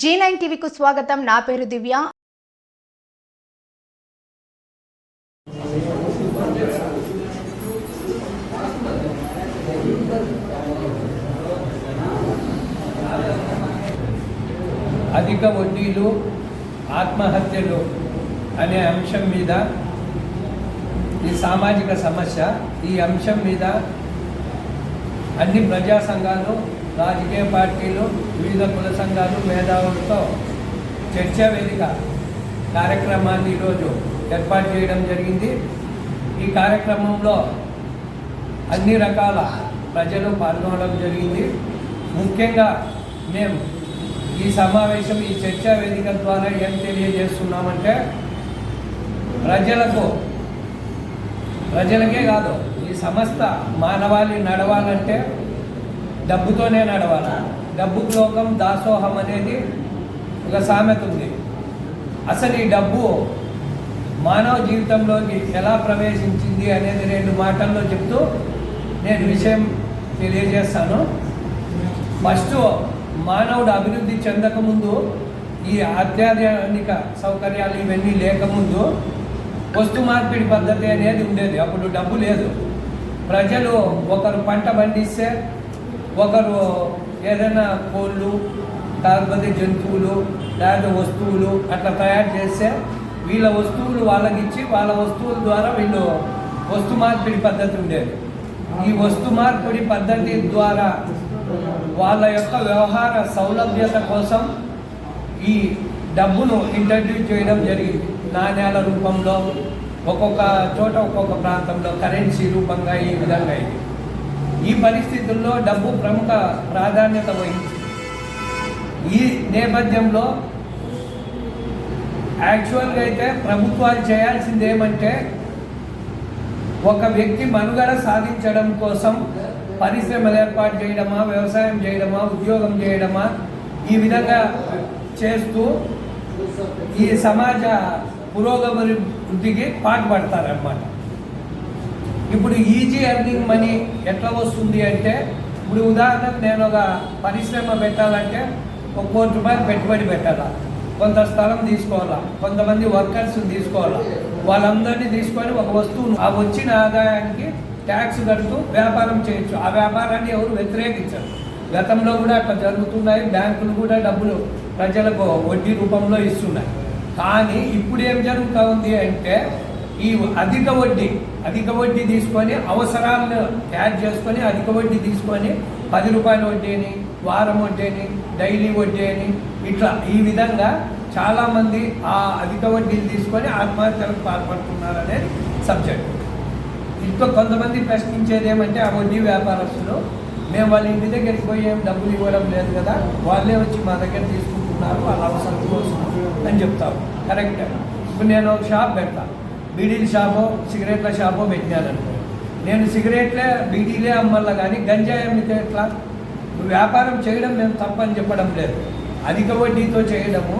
G nine టీవీకు స్వాగతం. నా పేరు దివ్య. అధిక వడ్డీలు ఆత్మహత్యలు అనే అంశం మీద ఈ సామాజిక సమస్య ఈ అంశం మీద అన్ని ప్రజా సంఘాలు రాజకీయ పార్టీలు వివిధ కుల సంఘాలు మేధావులతో చర్చా వేదిక కార్యక్రమాన్ని ఈరోజు ఏర్పాటు చేయడం జరిగింది. ఈ కార్యక్రమంలో అన్ని రకాల ప్రజలు పాల్గొనడం జరిగింది. ముఖ్యంగా మేము ఈ సమావేశం ఈ చర్చా వేదిక ద్వారా ఏం తెలియజేస్తున్నామంటే ప్రజలకు ప్రజలకే కాదు ఈ సంస్థ మానవాళి నడవాలంటే డబ్బుతోనే నడవాలి. డబ్బుకు లోకం దాసోహం అనేది ఒక సామెత ఉంది. అసలు ఈ డబ్బు మానవ జీవితంలోకి ఎలా ప్రవేశించింది అనేది రెండు మాటల్లో చెప్తూ నేను విషయం తెలియజేస్తాను. ఫస్ట్ మానవుడు అభివృద్ధి చెందకముందు ఈ అత్యాధునిక సౌకర్యాలు ఇవన్నీ లేకముందు వస్తు మార్పిడి పద్ధతి అనేది ఉండేది. అప్పుడు డబ్బు లేదు. ప్రజలు ఒకరు పంట పండిస్తే ఒకరు ఏదైనా కోళ్ళు కాకపోతే జంతువులు లేకపోతే వస్తువులు అట్లా తయారు చేస్తే వీళ్ళ వస్తువులు వాళ్ళకి ఇచ్చి వాళ్ళ వస్తువుల ద్వారా వీళ్ళు వస్తు మార్పిడి పద్ధతి ఉండేది. ఈ వస్తు మార్పిడి పద్ధతి ద్వారా వాళ్ళ యొక్క వ్యవహార సౌలభ్యత కోసం ఈ డబ్బును ఇంట్రడ్యూస్ చేయడం జరిగింది. నాణ్యాల రూపంలో ఒక్కొక్క చోట ఒక్కొక్క ప్రాంతంలో కరెన్సీ రూపంగా ఈ విధంగా ఇది ఈ పరిస్థితుల్లో డబ్బు ప్రముఖ ప్రాధాన్యత వహించింది. ఈ నేపథ్యంలో యాక్చువల్గా అయితే ప్రభుత్వాలు చేయాల్సింది ఏమంటే ఒక వ్యక్తి మనుగడ సాధించడం కోసం పరిశ్రమలు ఏర్పాటు చేయడమా వ్యవసాయం చేయడమా ఉద్యోగం చేయడమా ఈ విధంగా చేస్తూ ఈ సమాజ పురోగమని వృద్ధికి పాటుపడతారన్నమాట. ఇప్పుడు ఈజీ ఎర్నింగ్ మనీ ఎట్లా వస్తుంది అంటే ఇప్పుడు ఉదాహరణకు నేను ఒక పరిశ్రమ పెట్టాలంటే ఒక కోటి రూపాయలు పెట్టుబడి పెట్టాలా? కొంత స్థలం తీసుకోవాలా? కొంతమంది వర్కర్స్ తీసుకోవాలా? వాళ్ళందరినీ తీసుకొని ఒక వస్తువును ఆ వచ్చిన ఆదాయానికి ట్యాక్స్ కడుతూ వ్యాపారం చేయొచ్చు. ఆ వ్యాపారాన్ని ఎవరు వ్యతిరేకించరు. గతంలో కూడా అట్లా జరుగుతున్నాయి. బ్యాంకులు కూడా డబ్బులు ప్రజలకు వడ్డీ రూపంలో ఇస్తున్నాయి. కానీ ఇప్పుడు ఏం జరుగుతూ ఉంది అంటే ఈ అధిక వడ్డీ అధిక వడ్డీ తీసుకొని అవసరాలను యాడ్ చేసుకొని అధిక వడ్డీ తీసుకొని పది రూపాయల వడ్డీ అని వారం వడ్డీ అని డైలీ వడ్డీ అని ఇట్లా ఈ విధంగా చాలామంది ఆ అధిక వడ్డీలు తీసుకొని ఆత్మహత్యలకు పాల్పడుతున్నారు అనేది సబ్జెక్ట్. ఇంట్లో కొంతమంది ప్రశ్నించేది ఏమంటే ఆ వడ్డీ వ్యాపారస్తులు మేము వాళ్ళ ఇంటి దగ్గరికి పోయి ఏం డబ్బులు ఇవ్వడం లేదు కదా వాళ్ళే వచ్చి మా దగ్గర తీసుకుంటున్నారు వాళ్ళ అవసరం కోసం అని చెప్తారు. కరెక్ట్. ఇప్పుడు నేను ఒక షాప్ పెడతాను బీడీల షాపో సిగరెట్ల షాపో పెట్టినారనుకో. నేను సిగరెట్లే బీడీలే అమ్మల్లా కానీ గంజాయి అమ్మితే ఎట్లా వ్యాపారం చేయడం మేము తప్పని చెప్పడం లేదు. అధిక వడ్డీతో చేయడము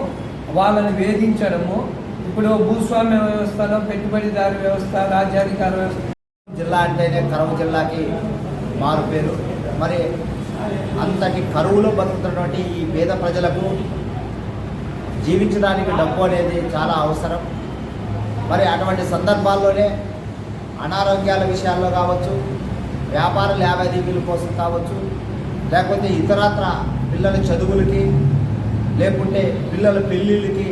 వాళ్ళని వేధించడము ఇప్పుడు భూస్వామ్య వ్యవస్థలో పెట్టుబడిదారు వ్యవస్థ రాజ్యాధికార వ్యవస్థ. జిల్లా అంటేనే కరువు జిల్లాకి మారు పేరు. మరి అంతటి కరువులో బతుకుతున్నటువంటి ఈ పేద ప్రజలకు జీవించడానికి డబ్బు అనేది చాలా అవసరం. మరి అటువంటి సందర్భాల్లోనే అనారోగ్యాల విషయాల్లో కావచ్చు వ్యాపార లావాదేవీల కోసం కావచ్చు లేకపోతే ఇతరత్ర పిల్లల చదువులకి లేకుంటే పిల్లల పెళ్ళిళ్ళకి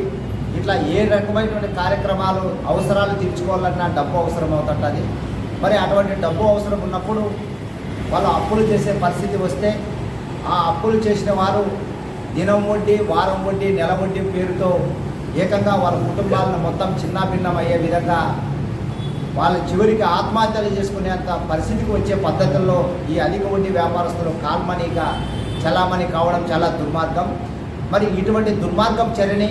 ఇట్లా ఏ రకమైనటువంటి కార్యక్రమాలు అవసరాలు తీర్చుకోవాలన్నా డబ్బు అవసరం అవుతుంటుంది మరి అటువంటి డబ్బు అవసరం ఉన్నప్పుడు వాళ్ళు అప్పులు చేసే పరిస్థితి వస్తే ఆ అప్పులు చేసిన వారు దినం వడ్డీ వారం వడ్డీ నెల వడ్డీ పేరుతో ఏకంగా వాళ్ళ కుటుంబాలను మొత్తం చిన్నాభిన్నం అయ్యే విధంగా వాళ్ళ చివరికి ఆత్మహత్యలు చేసుకునేంత పరిస్థితికి వచ్చే పద్ధతుల్లో ఈ అధిక వడ్డీ వ్యాపారస్తులు కాల్మనీగా చలామణి కావడం చాలా దుర్మార్గం. మరి ఇటువంటి దుర్మార్గం చర్యని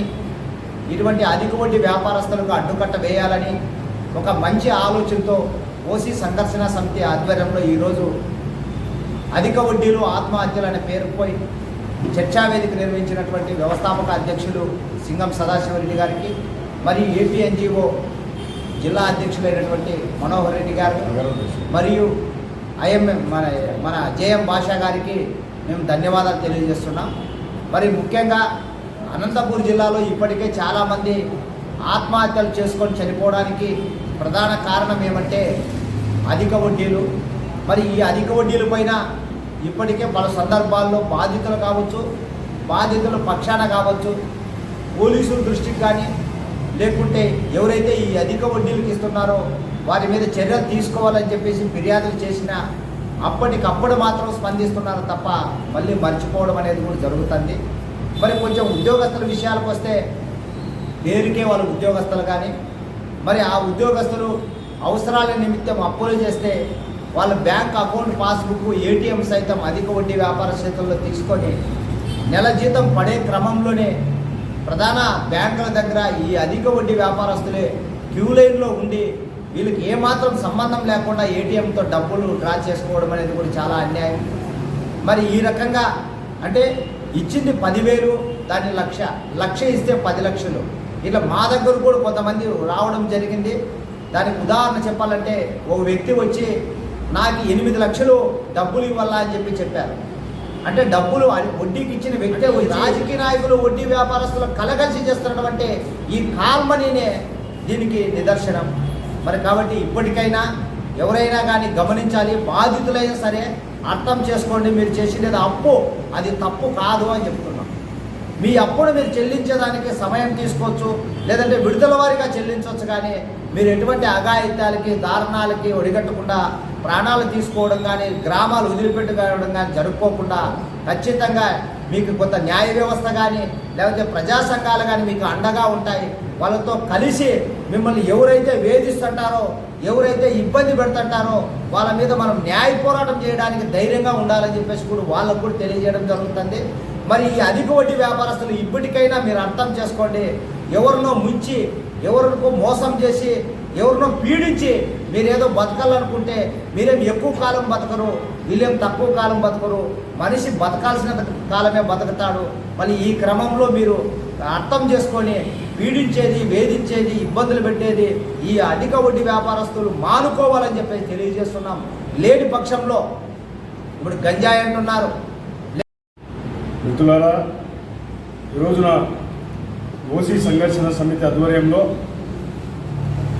ఇటువంటి అధిక వడ్డీ వ్యాపారస్తులకు అడ్డుకట్ట వేయాలని ఒక మంచి ఆలోచనతో ఓసీ సంఘర్షణ సమితి ఆధ్వర్యంలో ఈరోజు అధిక వడ్డీలు ఆత్మహత్యలు అనే పేరుపై చర్చావేదిక నిర్వహించినటువంటి వ్యవస్థాపక అధ్యక్షులు సింగం సదాశివరెడ్డి గారికి మరియు ఏపీఎన్జిఓ జిల్లా అధ్యక్షులైనటువంటి మనోహర్ రెడ్డి గారు మరియు ఐఎంఎం మన మన జేఎం భాషా గారికి మేము ధన్యవాదాలు తెలియజేస్తున్నాం. మరి ముఖ్యంగా అనంతపూర్ జిల్లాలో ఇప్పటికే చాలామంది ఆత్మహత్యలు చేసుకొని చనిపోవడానికి ప్రధాన కారణం ఏమంటే అధిక వడ్డీలు. మరి ఈ అధిక వడ్డీల పైన ఇప్పటికే పలు సందర్భాల్లో బాధితులు కావచ్చు బాధితుల పక్షాన కావచ్చు పోలీసుల దృష్టికి కానీ లేకుంటే ఎవరైతే ఈ అధిక వడ్డీలకు ఇస్తున్నారో వారి మీద చర్యలు తీసుకోవాలని చెప్పేసి ఫిర్యాదులు చేసినా అప్పటికప్పుడు మాత్రం స్పందిస్తున్నారు తప్ప మళ్ళీ మర్చిపోవడం అనేది కూడా జరుగుతుంది. మరి కొంచెం ఉద్యోగస్తుల విషయాలకు వస్తే పేరుకే వాళ్ళు ఉద్యోగస్తులు కానీ మరి ఆ ఉద్యోగస్తులు అవసరాల నిమిత్తం అప్పులు చేస్తే వాళ్ళ బ్యాంక్ అకౌంట్ పాస్బుక్ ఏటీఎం సైతం అధిక వడ్డీ వ్యాపార చేతుల్లో తీసుకొని నెల జీతం పడే క్రమంలోనే ప్రధాన బ్యాంకుల దగ్గర ఈ అధిక వడ్డీ వ్యాపారస్తులే క్యూ లైన్లో ఉండి వీళ్ళకి ఏమాత్రం సంబంధం లేకుండా ఏటీఎంతో డబ్బులు డ్రా చేసుకోవడం అనేది కూడా చాలా అన్యాయం. మరి ఈ రకంగా అంటే ఇచ్చింది పదివేలు దాని లక్ష లక్ష ఇస్తే పది లక్షలు. ఇట్లా మా దగ్గర కూడా కొంతమంది రావడం జరిగింది. దానికి ఉదాహరణ చెప్పాలంటే ఒక వ్యక్తి వచ్చి నాకు ఎనిమిది లక్షలు డబ్బులు ఇవ్వాలా అని చెప్పి చెప్పారు. అంటే డబ్బులు వడ్డీకి ఇచ్చిన వ్యక్తే రాజకీయ నాయకులు వడ్డీ వ్యాపారస్తులు కలగలిసి చేస్తున్నటువంటి ఈ కాల్మనీనే దీనికి నిదర్శనం. మరి కాబట్టి ఇప్పటికైనా ఎవరైనా కానీ గమనించాలి బాధితులైనా సరే అర్థం చేసుకోండి మీరు చేసేది అప్పు అది తప్పు కాదు అని చెప్తున్నాం. మీ అప్పును మీరు చెల్లించేదానికి సమయం తీసుకోవచ్చు లేదంటే విడుదల వారిగా చెల్లించవచ్చు కానీ మీరు ఎటువంటి అఘాయిత్యాలకి దారుణాలకి ఒడిగట్టకుండా ప్రాణాలు తీసుకోవడం కానీ గ్రామాలు వదిలిపెట్టుకోవడం కానీ జరుపుకోకుండా ఖచ్చితంగా మీకు కొంత న్యాయ వ్యవస్థ కానీ లేకపోతే ప్రజా సంఘాలు కానీ మీకు అండగా ఉంటాయి. వాళ్ళతో కలిసి మిమ్మల్ని ఎవరైతే వేధిస్తుంటారో ఎవరైతే ఇబ్బంది పెడుతుంటారో వాళ్ళ మీద మనం న్యాయ పోరాటం చేయడానికి ధైర్యంగా ఉండాలని చెప్పేసి కూడా వాళ్ళకు కూడా తెలియజేయడం జరుగుతుంది. మరి ఈ అధిక వడ్డీ వ్యాపారస్తులు ఇప్పటికైనా మీరు అర్థం చేసుకోండి. ఎవరినో ముంచి ఎవరికో మోసం చేసి ఎవరినో పీడించి మీరేదో బతకాలనుకుంటే మీరేం ఎక్కువ కాలం బతకరు వీళ్ళేం తక్కువ కాలం బతకరు మనిషి బతకాల్సిన కాలమే బతుకుతాడు. మళ్ళీ ఈ క్రమంలో మీరు అర్థం చేసుకొని పీడించేది వేధించేది ఇబ్బందులు పెట్టేది ఈ అధిక వడ్డీ వ్యాపారస్తులు మానుకోవాలని చెప్పేసి తెలియజేస్తున్నాం. లేని పక్షంలో ఇప్పుడు గంజాయి అంటున్నారు. మిత్రులారా ఈ రోజున ఓసీ సంఘర్షణ సమితి ఆధ్వర్యంలో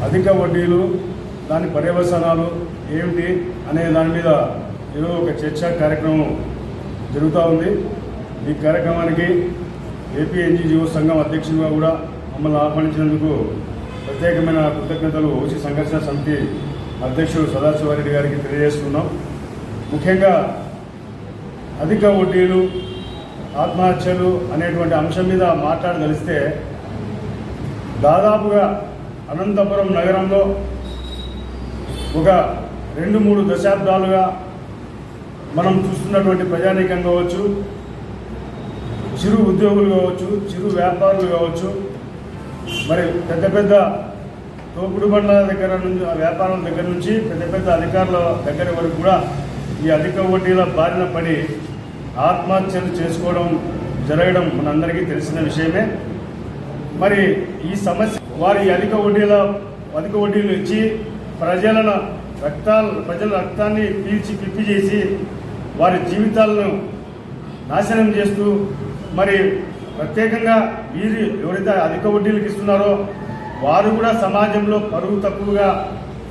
అధిక వడ్డీలు దాని పర్యవసనాలు ఏమిటి అనే దాని మీద ఈరోజు ఒక చర్చా కార్యక్రమం జరుగుతూ ఉంది. ఈ కార్యక్రమానికి ఏపీ ఎన్జీఓ సంఘం అధ్యక్షుడిగా కూడా మమ్మల్ని ఆహ్వానించినందుకు ప్రత్యేకమైన కృతజ్ఞతలు ఓసీ సంఘర్షణ సమితి అధ్యక్షుడు సదాశివారెడ్డి గారికి తెలియజేస్తున్నాం. ముఖ్యంగా అధిక వడ్డీలు ఆత్మహత్యలు అనేటువంటి అంశం మీద మాట్లాడదలిస్తే దాదాపుగా అనంతపురం నగరంలో ఒక రెండు మూడు దశాబ్దాలుగా మనం చూస్తున్నటువంటి ప్రజానీకం కావచ్చు చిరు ఉద్యోగులు కావచ్చు చిరు వ్యాపారులు కావచ్చు మరి పెద్ద పెద్ద తోపుడు బండ్ల దగ్గర నుంచి వ్యాపారం దగ్గర నుంచి పెద్ద పెద్ద అధికారుల దగ్గర వరకు కూడా ఈ అధిక వడ్డీల బారిన పడి ఆత్మహత్యలు చేసుకోవడం జరగడం మనందరికీ తెలిసిన విషయమే. మరి ఈ సమస్య వారి అధిక వడ్డీల అధిక వడ్డీలు ఇచ్చి ప్రజలను రక్తాలు ప్రజల రక్తాన్ని పీల్చి పిప్పి చేసి వారి జీవితాలను నాశనం చేస్తూ మరి ప్రత్యేకంగా వీరు ఎవరైతే అధిక వడ్డీలకు ఇస్తున్నారో వారు కూడా సమాజంలో పరువు తక్కువగా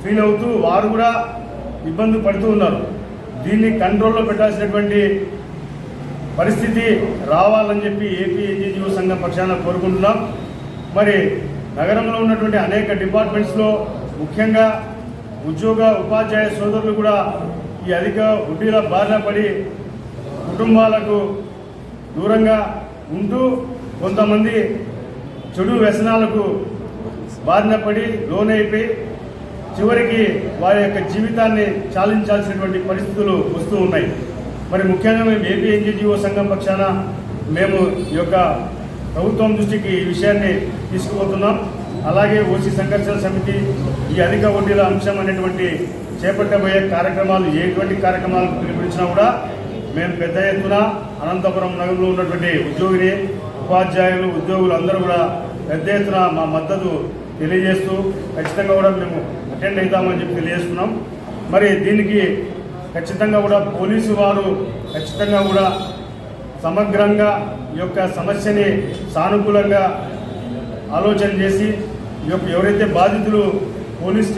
ఫీల్ అవుతూ వారు కూడా ఇబ్బంది పడుతూ ఉన్నారు. దీన్ని కంట్రోల్లో పెట్టాల్సినటువంటి పరిస్థితి రావాలని చెప్పి ఏపీ ఎన్జిఓ సంఘం పక్షాన కోరుకుంటున్నాం. మరి నగరంలో ఉన్నటువంటి అనేక డిపార్ట్మెంట్స్లో ముఖ్యంగా ఉద్యోగ ఉపాధ్యాయ సోదరులు కూడా ఈ అధిక వడ్డీల బారిన పడి కుటుంబాలకు దూరంగా ఉంటూ కొంతమంది చెడు వ్యసనాలకు బారిన పడి లోనైపోయి చివరికి వారి యొక్క జీవితాన్ని చాలించాల్సినటువంటి పరిస్థితులు వస్తూ ఉన్నాయి. మరి ముఖ్యంగా మేము ఏపీ ఎన్జిఓ సంఘం పక్షాన మేము ఈ యొక్క ప్రభుత్వం దృష్టికి ఈ విషయాన్ని తీసుకుపోతున్నాం. అలాగే ఓసీ సంఘర్షణ సమితి ఈ అధిక వడ్డీల అంశం అనేటువంటి చేపట్టబోయే కార్యక్రమాలు ఎటువంటి కార్యక్రమాలు పిలిపించినా కూడా మేము పెద్ద ఎత్తున అనంతపురం నగరంలో ఉన్నటువంటి ఉద్యోగిని ఉపాధ్యాయులు ఉద్యోగులు అందరూ కూడా పెద్ద ఎత్తున మా మద్దతు తెలియజేస్తూ ఖచ్చితంగా కూడా మేము అటెండ్ అవుతామని చెప్పి తెలియజేస్తున్నాం. మరి దీనికి ఖచ్చితంగా కూడా పోలీసు వారు ఖచ్చితంగా కూడా సమగ్రంగా ఈ యొక్క సమస్యని సానుకూలంగా ఆలోచన చేసి ఈ యొక్క ఎవరైతే బాధితులు పోలీస్